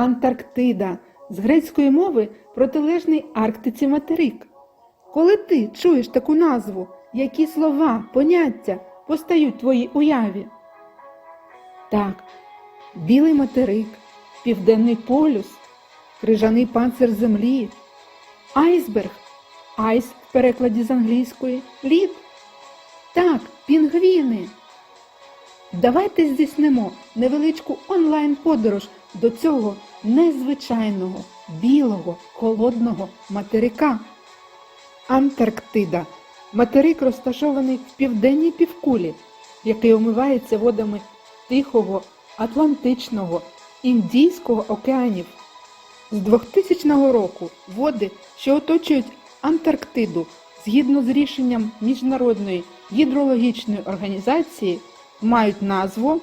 Антарктида з грецької мови протилежний Арктиці материк. Коли ти чуєш таку назву, які слова, поняття постають твоїй уяві? Так, білий материк, південний полюс, крижаний панцир землі, айсберг, айс в перекладі з англійської, лід. Так, пінгвіни. Давайте здійснимо невеличку онлайн-подорож до цього незвичайного білого холодного материка. Антарктида материк розташований в південній півкулі, який омивається водами Тихого, Атлантичного, Індійського океанів. З 2000 року води, що оточують Антарктиду, згідно з рішенням Міжнародної гідрологічної організації, мають назву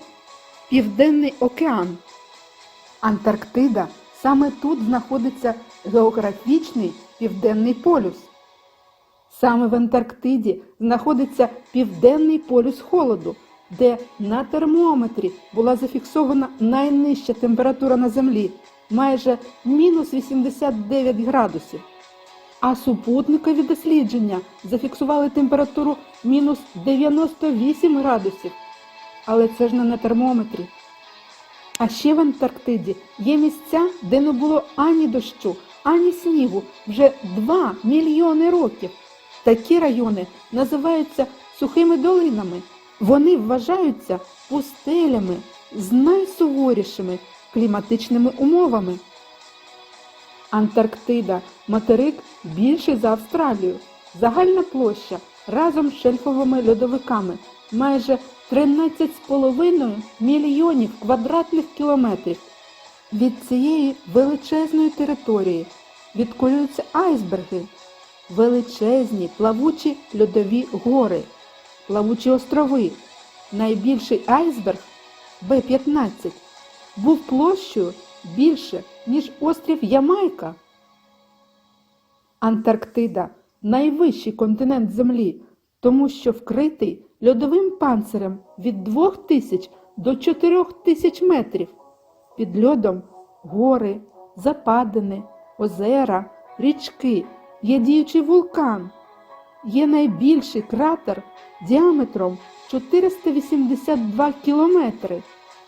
Південний океан. Антарктида саме тут знаходиться географічний південний полюс. Саме в Антарктиді знаходиться південний полюс холоду, де на термометрі була зафіксована найнижча температура на Землі майже мінус 89 градусів. А супутникові дослідження зафіксували температуру мінус 98 градусів. Але це ж не на термометрі. А ще в Антарктиді є місця, де не було ані дощу, ані снігу вже 2 мільйони років. Такі райони називаються сухими долинами. Вони вважаються пустелями з найсуворішими кліматичними умовами. Антарктида материк більший за Австралію. Загальна площа разом з шельфовими льодовиками майже 13,5 мільйонів квадратних кілометрів. Від цієї величезної території відколюються айсберги, величезні плавучі льодові гори, плавучі острови. Найбільший айсберг Б-15 був площею більше, ніж острів Ямайка. Антарктида найвищий континент Землі, тому що вкритий льодовим панцирем від 2000 до 4000 метрів. Під льодом гори, западини, озера, річки, є діючий вулкан. Є найбільший кратер діаметром 482 кілометри.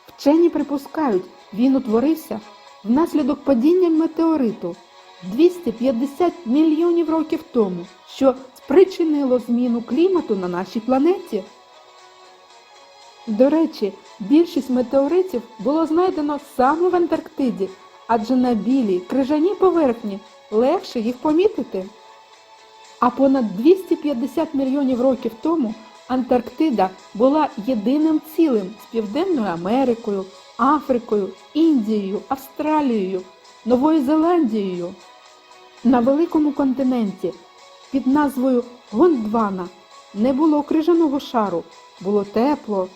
Вчені припускають, він утворився внаслідок падіння метеориту 250 мільйонів років тому, що спричинило зміну клімату на нашій планеті. До речі, більшість метеоритів було знайдено саме в Антарктиді, адже на білій крижаній поверхні легше їх помітити. А понад 250 мільйонів років тому Антарктида була єдиним цілим з Південною Америкою, Африкою, Індією, Австралією, Новою Зеландією. На великому континенті під назвою Гондвана не було крижаного шару, було тепло,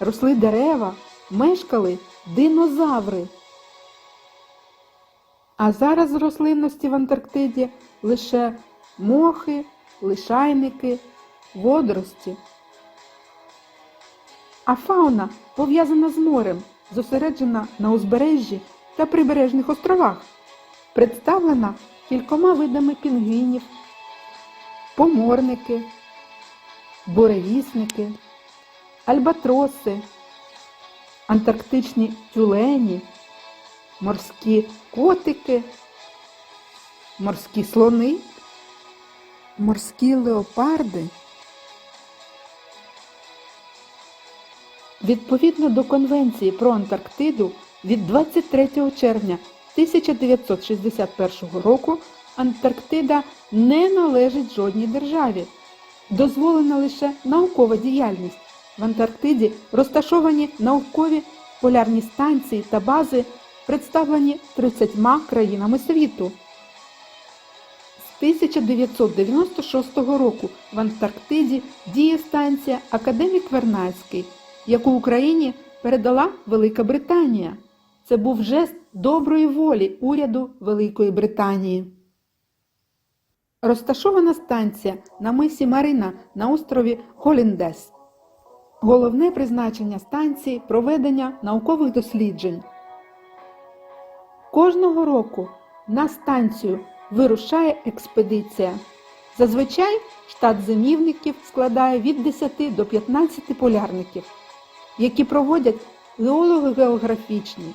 росли дерева, мешкали динозаври. А зараз рослинності в Антарктиді лише мохи, лишайники, водорості. А фауна пов'язана з морем, зосереджена на узбережжі та прибережних островах, представлена кількома видами пінгвінів, поморники, буревісники, альбатроси, антарктичні тюлені, морські котики, морські слони, морські леопарди. Відповідно до Конвенції про Антарктиду від 23 червня 1961 року Антарктида не належить жодній державі. Дозволена лише наукова діяльність. В Антарктиді розташовані наукові полярні станції та бази, представлені 30 країнами світу. З 1996 року в Антарктиді діє станція Академік Вернадський, яку Україні передала Велика Британія. Це був жест доброї волі уряду Великої Британії. Розташована станція на мисі Марина на острові Холіндес. Головне призначення станції проведення наукових досліджень. Кожного року на станцію вирушає експедиція. Зазвичай штат зимівників складає від 10 до 15 полярників, які проводять геолого-географічні,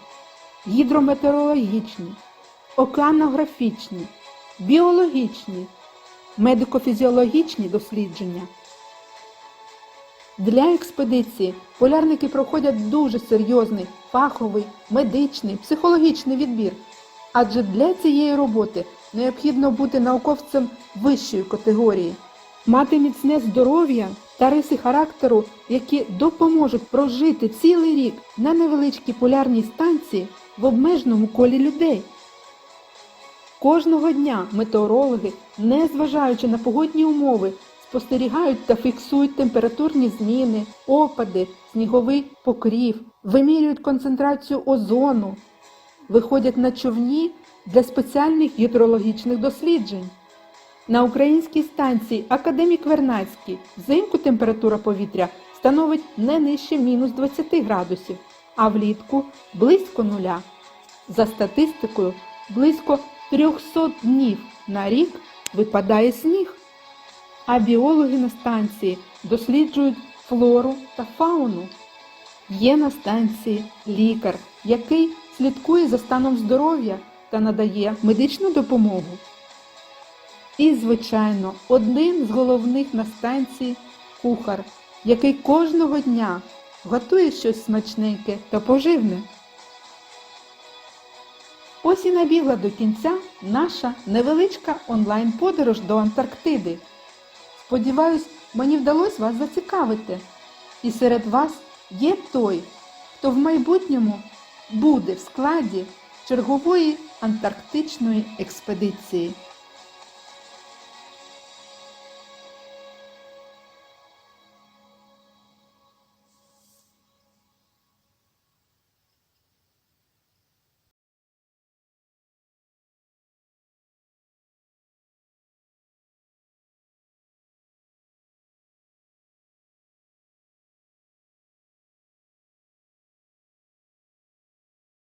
гідрометеорологічні, океанографічні, біологічні, медико-фізіологічні дослідження. Для експедиції полярники проходять дуже серйозний фаховий, медичний, психологічний відбір, адже для цієї роботи необхідно бути науковцем вищої категорії, мати міцне здоров'я та риси характеру, які допоможуть прожити цілий рік на невеличкій полярній станції в обмеженому колі людей. Кожного дня метеорологи, незважаючи на погодні умови, спостерігають та фіксують температурні зміни, опади, сніговий покрів, вимірюють концентрацію озону, виходять на човні для спеціальних гідрологічних досліджень. На українській станції Академік Вернадський взимку температура повітря становить не нижче мінус 20 градусів, а влітку близько нуля. За статистикою, близько 300 днів на рік випадає сніг. А біологи на станції досліджують флору та фауну. Є на станції лікар, який слідкує за станом здоров'я та надає медичну допомогу. І, звичайно, один з головних на станції кухар, який кожного дня готує щось смачненьке та поживне. Ось і набігла до кінця наша невеличка онлайн-подорож до Антарктиди. Сподіваюсь, мені вдалося вас зацікавити. І серед вас є той, хто в майбутньому буде в складі чергової антарктичної експедиції.